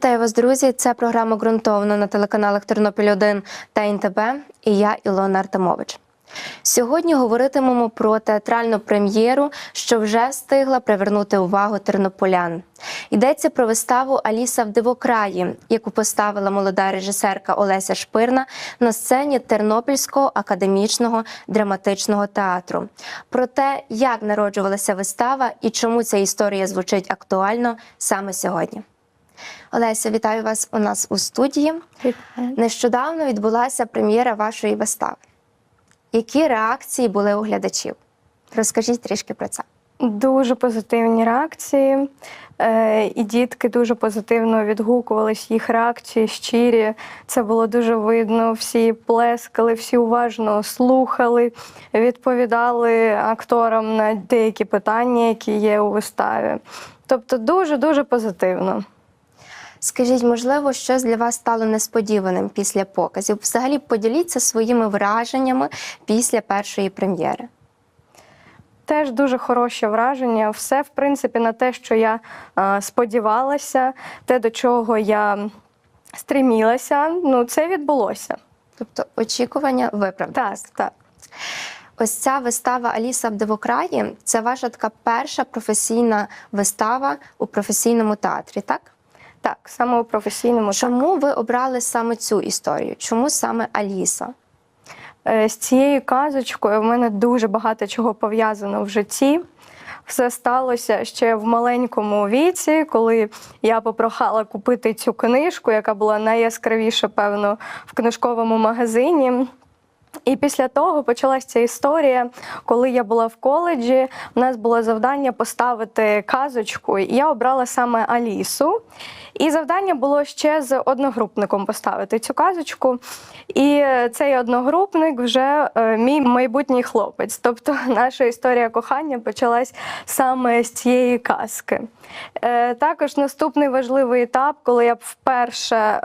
Вітаю вас, друзі! Це програма ґрунтовно на телеканалах Тернопіль 1 та НТБ. І я Ілона Артемович. Сьогодні говоритимемо про театральну прем'єру, що вже встигла привернути увагу тернополян. Йдеться про виставу Аліса в дивокраї, яку поставила молода режисерка Олеся Шпирна на сцені Тернопільського академічного драматичного театру. Про те, як народжувалася вистава і чому ця історія звучить актуально саме сьогодні. Олеся, вітаю вас у нас у студії. Нещодавно відбулася прем'єра вашої вистави. Які реакції були у глядачів? Розкажіть трішки про це. Дуже позитивні реакції, е, і дітки дуже позитивно відгукувались. Їх реакції щирі. Це було дуже видно. Всі плескали, всі уважно слухали, відповідали акторам на деякі питання, які є у виставі. Тобто, дуже дуже позитивно. Скажіть, можливо, щось для вас стало несподіваним після показів? Взагалі поділіться своїми враженнями після першої прем'єри. Теж дуже хороше враження. Все, в принципі, на те, що я е, сподівалася, те, до чого я стремілася, ну це відбулося. Тобто очікування виправдалися. Так, так. Ось ця вистава Аліса в дивокраї це ваша така перша професійна вистава у професійному театрі, так? Так, саме у професійному. так. Чому ви обрали саме цю історію? Чому саме Аліса? Е, З цією казочкою в мене дуже багато чого пов'язано в житті. Все сталося ще в маленькому віці, коли я попрохала купити цю книжку, яка була найяскравіша, певно, в книжковому магазині. І після того почалася ця історія, коли я була в коледжі. У нас було завдання поставити казочку, і я обрала саме Алісу. І завдання було ще з одногрупником поставити цю казочку. І цей одногрупник вже е, мій майбутній хлопець. Тобто наша історія кохання почалась саме з цієї казки. Е, Також наступний важливий етап, коли я вперше.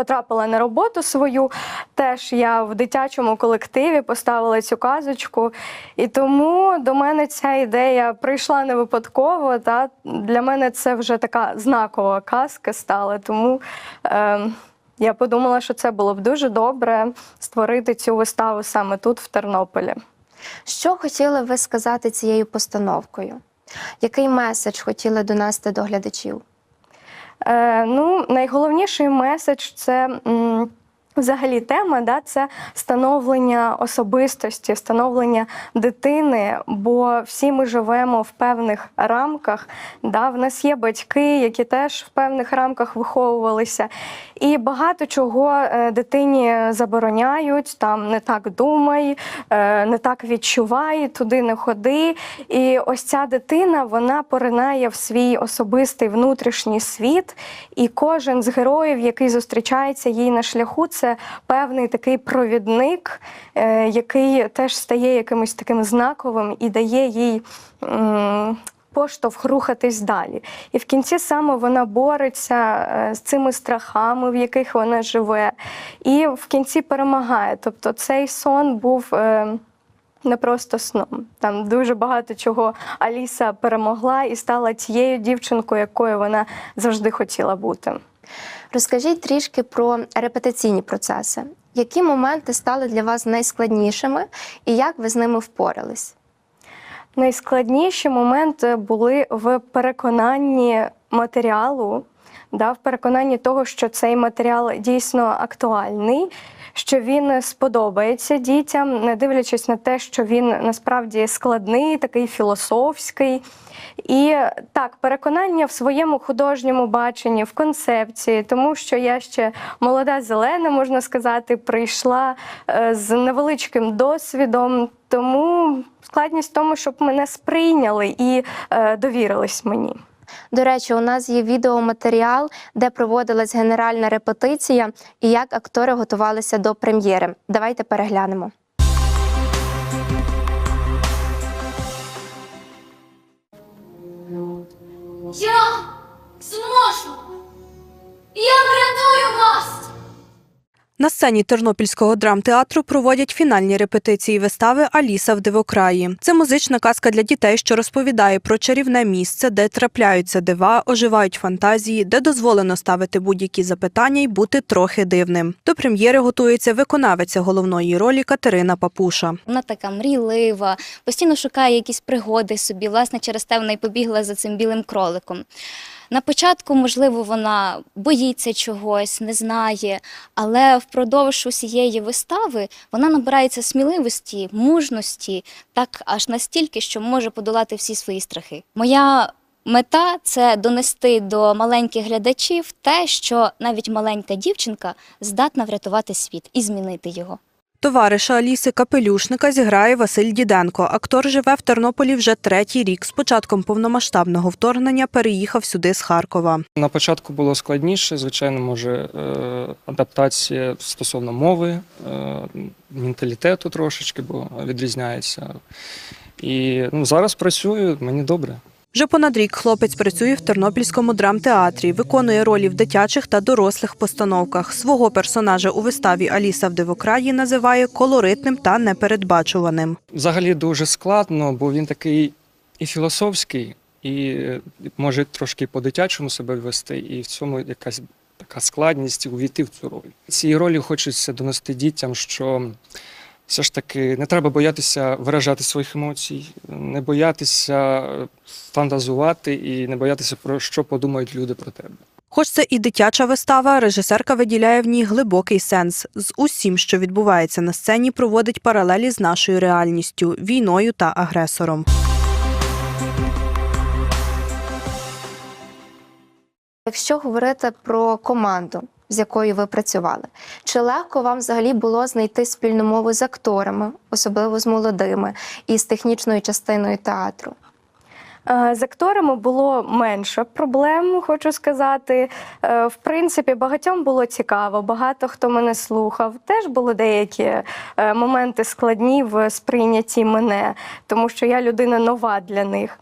Потрапила на роботу свою. Теж я в дитячому колективі поставила цю казочку. І тому до мене ця ідея прийшла не випадково. Та для мене це вже така знакова казка стала. Тому е, я подумала, що це було б дуже добре створити цю виставу саме тут, в Тернополі. Що хотіли ви сказати цією постановкою? Який меседж хотіли донести до глядачів? Е, ну, найголовніший меседж це. Взагалі тема да, це становлення особистості, становлення дитини, бо всі ми живемо в певних рамках. Да, В нас є батьки, які теж в певних рамках виховувалися. І багато чого е, дитині забороняють, там не так думай, е, не так відчувай, туди не ходи. І ось ця дитина вона поринає в свій особистий внутрішній світ, і кожен з героїв, який зустрічається їй на шляху, це певний такий провідник, е, який теж стає якимось таким знаковим і дає їй. Поштовх рухатись далі. І в кінці саме вона бореться е, з цими страхами, в яких вона живе, і в кінці перемагає. Тобто цей сон був е, не просто сном. Там дуже багато чого Аліса перемогла і стала тією дівчинкою, якою вона завжди хотіла бути. Розкажіть трішки про репетиційні процеси. Які моменти стали для вас найскладнішими і як ви з ними впорались? Найскладніші моменти були в переконанні матеріалу, да, в переконанні того, що цей матеріал дійсно актуальний, що він сподобається дітям, не дивлячись на те, що він насправді складний, такий філософський. І так, переконання в своєму художньому баченні, в концепції, тому що я ще молода зелена, можна сказати, прийшла е, з невеличким досвідом. Тому складність в тому, щоб мене сприйняли і е, довірились мені. До речі, у нас є відеоматеріал, де проводилась генеральна репетиція і як актори готувалися до прем'єри. Давайте переглянемо. Я зможу! Я врятую вас! На сцені Тернопільського драмтеатру проводять фінальні репетиції вистави Аліса в дивокраї. Це музична казка для дітей, що розповідає про чарівне місце, де трапляються дива, оживають фантазії, де дозволено ставити будь-які запитання й бути трохи дивним. До прем'єри готується виконавиця головної ролі Катерина Папуша. Вона така мрійлива, постійно шукає якісь пригоди собі. Власне, через те вона й побігла за цим білим кроликом. На початку, можливо, вона боїться чогось, не знає, але впродовж усієї вистави вона набирається сміливості, мужності, так аж настільки, що може подолати всі свої страхи. Моя мета це донести до маленьких глядачів те, що навіть маленька дівчинка здатна врятувати світ і змінити його. Товариша Аліси Капелюшника зіграє Василь Діденко. Актор живе в Тернополі вже третій рік. З початком повномасштабного вторгнення переїхав сюди з Харкова. На початку було складніше, звичайно, може е, адаптація стосовно мови, е, менталітету трошечки, бо відрізняється. І ну, зараз працюю, мені добре. Вже понад рік хлопець працює в Тернопільському драмтеатрі, виконує ролі в дитячих та дорослих постановках. Свого персонажа у виставі Аліса в дивокраї називає колоритним та непередбачуваним. Взагалі дуже складно, бо він такий і філософський, і може трошки по-дитячому себе вести, і в цьому якась така складність увійти в цю роль. Цієї ролі хочеться донести дітям, що все ж таки не треба боятися виражати своїх емоцій, не боятися фантазувати і не боятися про що подумають люди про тебе. Хоч це і дитяча вистава, режисерка виділяє в ній глибокий сенс. З усім, що відбувається на сцені, проводить паралелі з нашою реальністю війною та агресором. Якщо говорити про команду, з якою ви працювали, чи легко вам взагалі було знайти спільну мову з акторами, особливо з молодими, і з технічною частиною театру? Е, З акторами було менше проблем, хочу сказати. Е, В принципі, багатьом було цікаво, багато хто мене слухав. Теж були деякі е, моменти складні в сприйнятті мене, тому що я людина нова для них.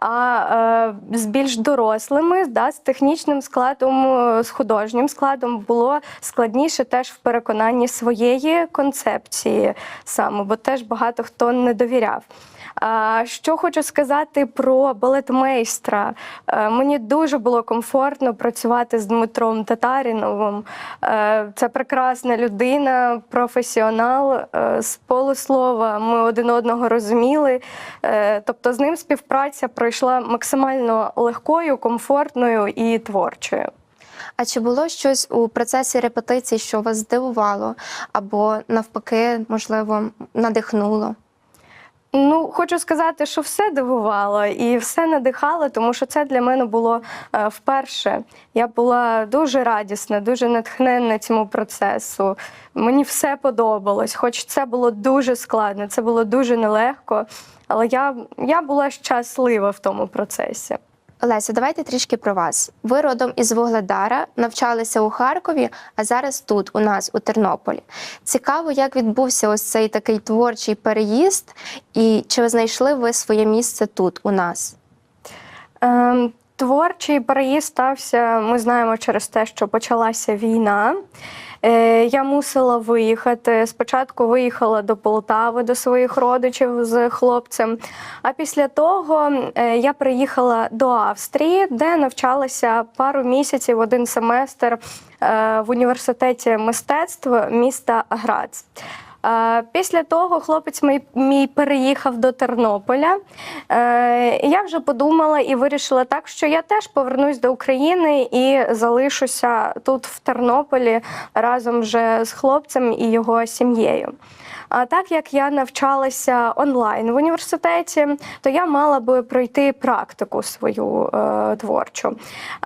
А е, з більш дорослими, да, з технічним складом, е, з художнім складом було складніше теж в переконанні своєї концепції саме, бо теж багато хто не довіряв. Що хочу сказати про балетмейстра. Е, Мені дуже було комфортно працювати з Дмитром Татаріновим. Е, Це прекрасна людина, професіонал е, з полуслова. Ми один одного розуміли. Тобто з ним співпраця пройшла максимально легкою, комфортною і творчою. А чи було щось у процесі репетицій, що вас здивувало, або навпаки, можливо, надихнуло? Ну, хочу сказати, що все дивувало і все надихало, тому що це для мене було е, вперше. Я була дуже радісна, дуже натхненна цьому процесу. Мені все подобалось, хоч це було дуже складно, це було дуже нелегко. Але я, я була щаслива в тому процесі. Олеся, давайте трішки про вас. Ви родом із Вугледара, навчалися у Харкові, а зараз тут, у нас, у Тернополі. Цікаво, як відбувся ось цей такий творчий переїзд, і чи знайшли ви своє місце тут, у нас? Ем, Творчий переїзд стався, ми знаємо, через те, що почалася війна. Е, Я мусила виїхати. Спочатку виїхала до Полтави до своїх родичів з хлопцем. А після того е, я приїхала до Австрії, де навчалася пару місяців, один семестр е, в університеті мистецтв міста Грац. Після того хлопець мій, мій переїхав до Тернополя. Е, Я вже подумала і вирішила так, що я теж повернусь до України і залишуся тут, в Тернополі, разом вже з хлопцем і його сім'єю. А так як я навчалася онлайн в університеті, то я мала би пройти практику свою е, творчу.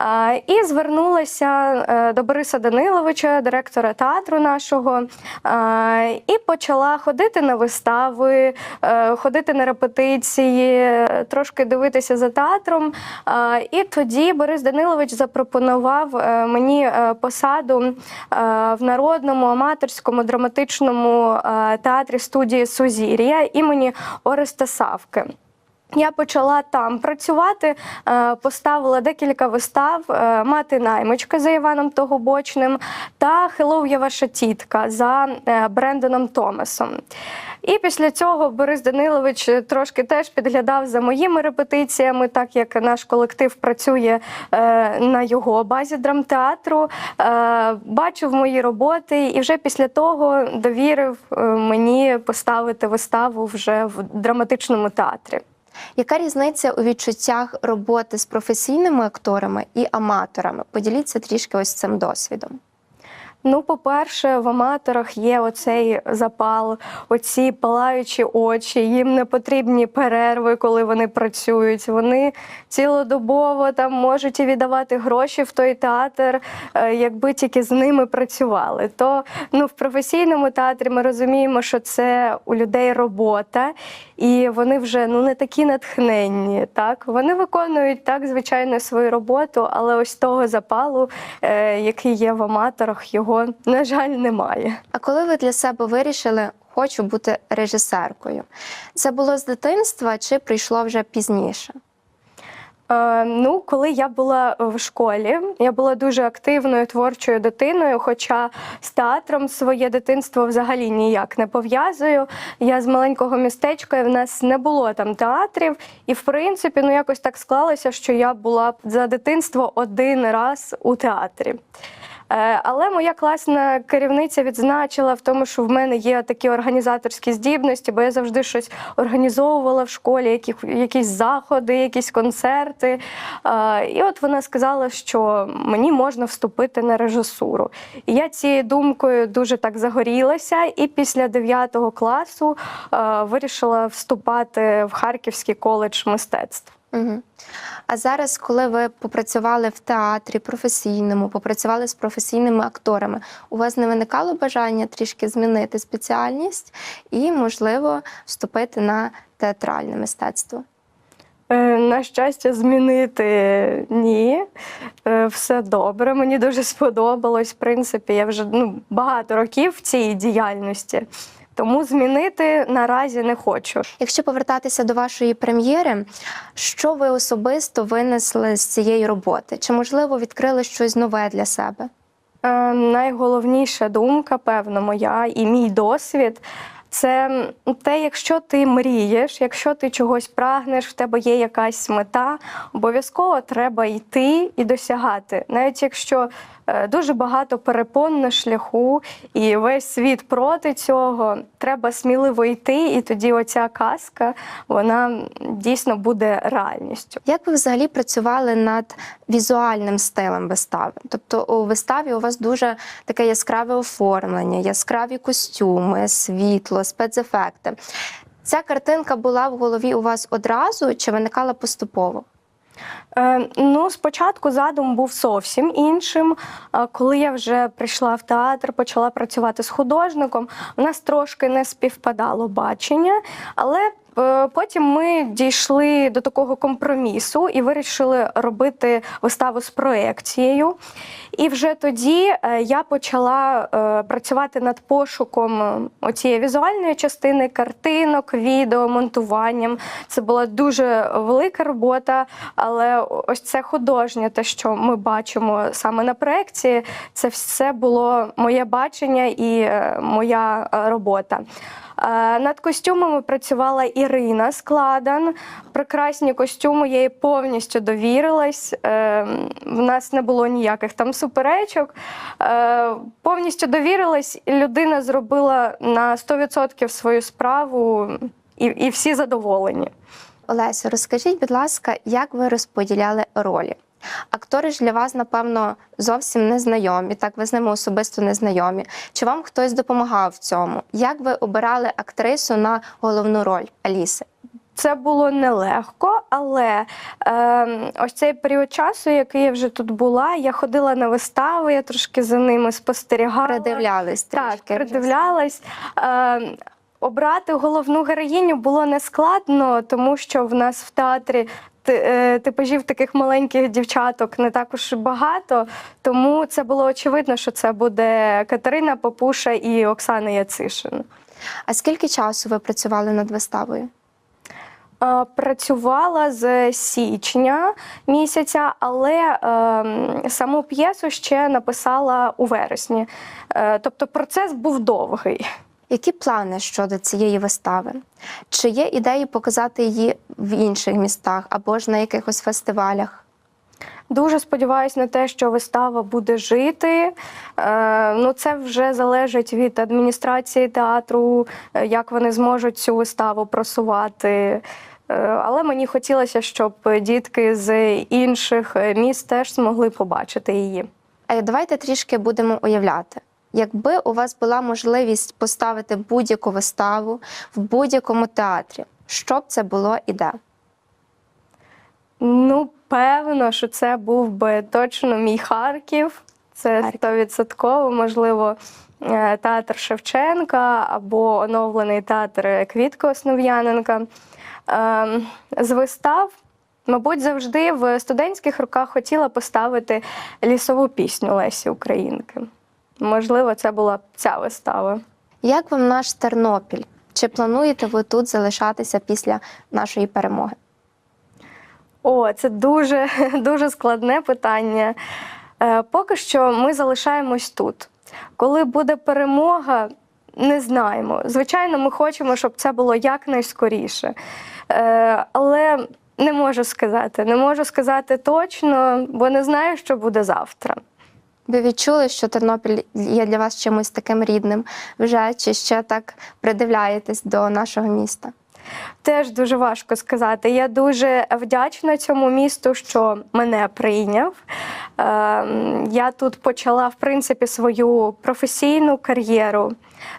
Е, і звернулася е, до Бориса Даниловича, директора театру нашого, е, і почала ходити на вистави, е, ходити на репетиції, трошки дивитися за театром. Е, і тоді Борис Данилович запропонував е, мені е, посаду в народному аматорському драматичному е, театрі студії Сузір'я імені Ореста Савки. Я почала там працювати, е, поставила декілька вистав е, Мати наймичка за Іваном Тогобочним та Хеллоу, я ваша тітка за е, Брендоном Томасом. І після цього Борис Данилович трошки теж підглядав за моїми репетиціями, так як наш колектив працює на його базі драмтеатру, бачив мої роботи і вже після того довірив мені поставити виставу вже в драматичному театрі. Яка різниця у відчуттях роботи з професійними акторами і аматорами? Поділіться трішки ось цим досвідом. Ну, по-перше, в аматорах є оцей запал, оці палаючі очі. Їм не потрібні перерви, коли вони працюють. Вони цілодобово там можуть і віддавати гроші в той театр, е, якби тільки з ними працювали. То ну, в професійному театрі ми розуміємо, що це у людей робота, і вони вже ну не такі натхненні. Так вони виконують так, звичайно, свою роботу, але ось того запалу, е, який є в аматорах, його на жаль немає. А коли ви для себе вирішили, хочу бути режисеркою, це було з дитинства чи прийшло вже пізніше? Е, ну, коли я була в школі, я була дуже активною творчою дитиною, хоча з театром своє дитинство взагалі ніяк не пов'язую. Я з маленького містечка, і в нас не було там театрів. І в принципі, ну якось так склалося, що я була за дитинство один раз у театрі. Е, Але моя класна керівниця відзначила в тому, що в мене є такі організаторські здібності, бо я завжди щось організовувала в школі, які, якісь заходи, якісь концерти. Е, І от вона сказала, що мені можна вступити на режисуру. І я цією думкою дуже так загорілася, і після 9 класу е, вирішила вступати в Харківський коледж мистецтв. Угу. А зараз, коли ви попрацювали в театрі професійному, попрацювали з професійними акторами, у вас не виникало бажання трішки змінити спеціальність і, можливо, вступити на театральне мистецтво? Е, На щастя, змінити ні. Е, Все добре. Мені дуже сподобалось. В принципі, я вже ну, багато років в цій діяльності, тому змінити наразі не хочу. Якщо повертатися до вашої прем'єри, що ви особисто винесли з цієї роботи? Чи можливо відкрили щось нове для себе? Е, Найголовніша думка, певно, моя і мій досвід. Це те, якщо ти мрієш, якщо ти чогось прагнеш, в тебе є якась мета, обов'язково треба йти і досягати. Навіть якщо дуже багато перепон на шляху, і весь світ проти цього, треба сміливо йти, і тоді оця казка вона дійсно буде реальністю. Як ви взагалі працювали над візуальним стилем вистави? Тобто у виставі у вас дуже таке яскраве оформлення, яскраві костюми, світло, спецефекти. Ця картинка була в голові у вас одразу чи виникала поступово? Е, ну, спочатку задум був зовсім іншим. Коли я вже прийшла в театр, почала працювати з художником, у нас трошки не співпадало бачення, але е, потім ми дійшли до такого компромісу і вирішили робити виставу з проекцією. І вже тоді е, я почала е, працювати над пошуком е, оцієї візуальної частини, картинок, відео, монтуванням. Це була дуже велика робота, але ось це художнє, те, що ми бачимо саме на проекції, це все було моє бачення і е, моя е, робота. Е, Над костюмами працювала Ірина Складан. Прекрасні костюми, я їй повністю довірилась. Е, В нас не було ніяких там суперечок. Е, Повністю довірилась, людина зробила на 100% свою справу, і, і всі задоволені. Олесю, розкажіть, будь ласка, як ви розподіляли ролі? Актори ж для вас, напевно, зовсім не знайомі, так ви з ними особисто не знайомі. Чи вам хтось допомагав в цьому? Як ви обирали актрису на головну роль Аліси? Це було нелегко, але е, ось цей період часу, який я вже тут була, я ходила на вистави, я трошки за ними спостерігала. Придивлялись Так, придивлялась. Е, обрати головну героїню було нескладно, тому що в нас в театрі типажів таких маленьких дівчаток не також багато. Тому це було очевидно, що це буде Катерина Попуша і Оксана Яцишин. А скільки часу ви працювали над виставою? Е, Працювала з січня місяця, але ем, саму п'єсу ще написала у вересні. Е, тобто процес був довгий. Які плани щодо цієї вистави? Чи є ідеї показати її в інших містах або ж на якихось фестивалях? Дуже сподіваюся на те, що вистава буде жити. Е, ну, це вже залежить від адміністрації театру, е, як вони зможуть цю виставу просувати. Е, але мені хотілося, щоб дітки з інших міст теж змогли побачити її. Давайте трішки будемо уявляти. Якби у вас була можливість поставити будь-яку виставу в будь-якому театрі, що б це було і де? Ну, певно, що це був би точно мій Харків. Це стовідсотково, можливо, е, театр Шевченка або оновлений театр Квітки Основ'яненка. Ем, З вистав, мабуть, завжди в студентських роках хотіла поставити лісову пісню Лесі Українки. Можливо, це була б ця вистава. Як вам наш Тернопіль? Чи плануєте ви тут залишатися після нашої перемоги? О, це дуже, дуже складне питання. Е, поки що ми залишаємось тут. Коли буде перемога, не знаємо. Звичайно, ми хочемо, щоб це було якнайскоріше. Е, але не можу сказати. Не можу сказати точно, бо не знаю, що буде завтра. Ви відчули, що Тернопіль є для вас чимось таким рідним вже, чи ще так придивляєтесь до нашого міста? Теж дуже важко сказати. Я дуже вдячна цьому місту, що мене прийняв. Ем, Я тут почала в принципі свою професійну кар'єру,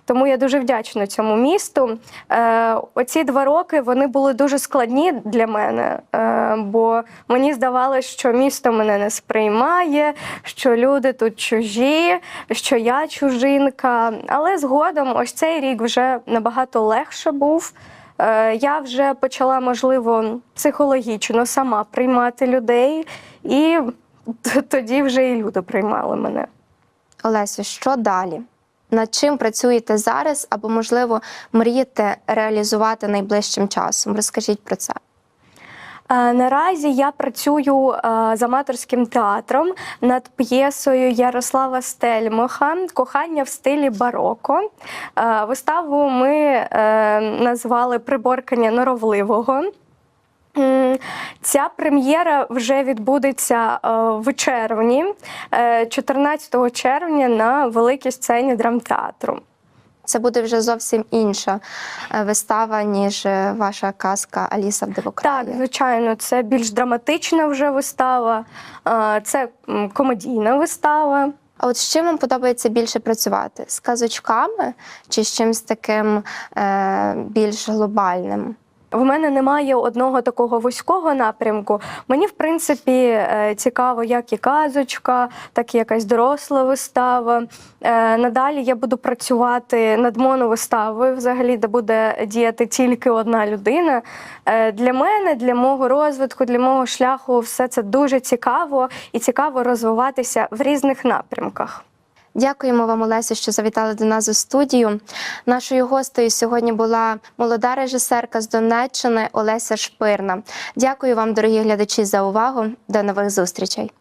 тому я дуже вдячна цьому місту. Е, Оці два роки вони були дуже складні для мене, е, бо мені здавалося, що місто мене не сприймає, що люди тут чужі, що я чужинка. Але згодом ось цей рік вже набагато легше був. Е, Я вже почала, можливо, психологічно сама приймати людей, і тоді вже і люди приймали мене. Олесю, що далі? Над чим працюєте зараз, або, можливо, мрієте реалізувати найближчим часом? Розкажіть про це. Е, Наразі я працюю е, з аматорським театром над п'єсою Ярослава Стельмаха Кохання в стилі бароко. Е, Виставу ми назвали Приборкання норовливого. Ця прем'єра вже відбудеться е, в червні, е, 14 червня на великій сцені драмтеатру. Це буде вже зовсім інша е, вистава, ніж е, ваша казка Аліса в Дивокраї. Так, звичайно, це більш драматична вже вистава, е, це комедійна вистава. А от з чим вам подобається більше працювати? З казочками чи з чимось таким е, більш глобальним? В мене немає одного такого вузького напрямку. Мені, в принципі, е, цікаво, як і казочка, так і якась доросла вистава. Е, Надалі я буду працювати над моновиставою, взагалі, де буде діяти тільки одна людина. Е, Для мене, для мого розвитку, для мого шляху, все це дуже цікаво і цікаво розвиватися в різних напрямках. Дякуємо вам, Олесю, що завітали до нас у студію. Нашою гостею сьогодні була молода режисерка з Донеччини Олеся Шпирна. Дякую вам, дорогі глядачі, за увагу. До нових зустрічей.